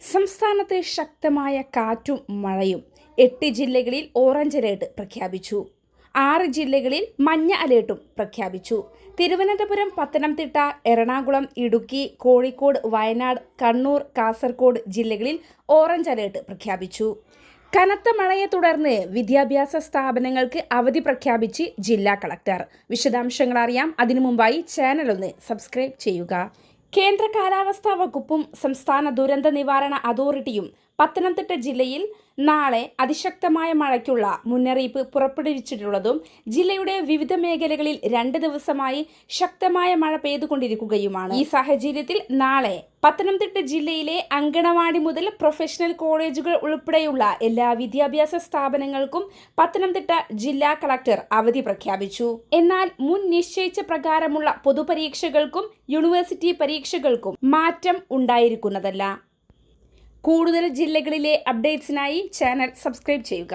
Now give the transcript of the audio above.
സംസ്ഥാനത്ത് ശക്തമായ കാറ്റും മഴയും എട്ട് ജില്ലകളിൽ ഓറഞ്ച് അലേർട്ട് പ്രഖ്യാപിച്ചു. ആറ് ജില്ലകളിൽ മഞ്ഞ അലേർട്ടും പ്രഖ്യാപിച്ചു. തിരുവനന്തപുരം പത്തനംതിട്ട എറണാകുളം ഇടുക്കി കോഴിക്കോട് വയനാട് കണ്ണൂർ കാസർഗോഡ് ജില്ലകളിൽ ഓറഞ്ച് അലേർട്ട് പ്രഖ്യാപിച്ചു. കനത്ത മഴയെ തുടർന്ന് വിദ്യാഭ്യാസ സ്ഥാപനങ്ങൾക്ക് അവധി പ്രഖ്യാപിച്ച് ജില്ലാ കളക്ടർ. വിശദാംശങ്ങൾ അറിയാം. അതിനു മുമ്പായി ചാനൽ ഒന്ന് സബ്സ്ക്രൈബ് ചെയ്യുക. കേന്ദ്ര കാലാവസ്ഥാ വകുപ്പും സംസ്ഥാന ദുരന്ത നിവാരണ അതോറിറ്റിയും പത്തനംതിട്ട ജില്ലയിൽ നാളെ അതിശക്തമായ മഴയ്ക്കുള്ള മുന്നറിയിപ്പ് പുറപ്പെടുവിച്ചിട്ടുള്ളതും ജില്ലയുടെ വിവിധ മേഖലകളിൽ രണ്ട് ദിവസമായി ശക്തമായ മഴ പെയ്തുകൊണ്ടിരിക്കുകയുമാണ്. ഈ സാഹചര്യത്തിൽ നാളെ പത്തനംതിട്ട ജില്ലയിലെ അങ്കണവാടി മുതൽ പ്രൊഫഷണൽ കോളേജുകൾ ഉൾപ്പെടെയുള്ള എല്ലാ വിദ്യാഭ്യാസ സ്ഥാപനങ്ങൾക്കും പത്തനംതിട്ട ജില്ലാ കളക്ടർ അവധി പ്രഖ്യാപിച്ചു. എന്നാൽ മുൻ നിശ്ചയിച്ച പ്രകാരമുള്ള പൊതുപരീക്ഷകൾക്കും യൂണിവേഴ്സിറ്റി പരീക്ഷകൾക്കും മാറ്റം ഉണ്ടായിരിക്കുന്നതല്ല. കൂടുതൽ ജില്ലകളിലെ അപ്ഡേറ്റ്സിനായി ചാനൽ സബ്സ്ക്രൈബ് ചെയ്യുക.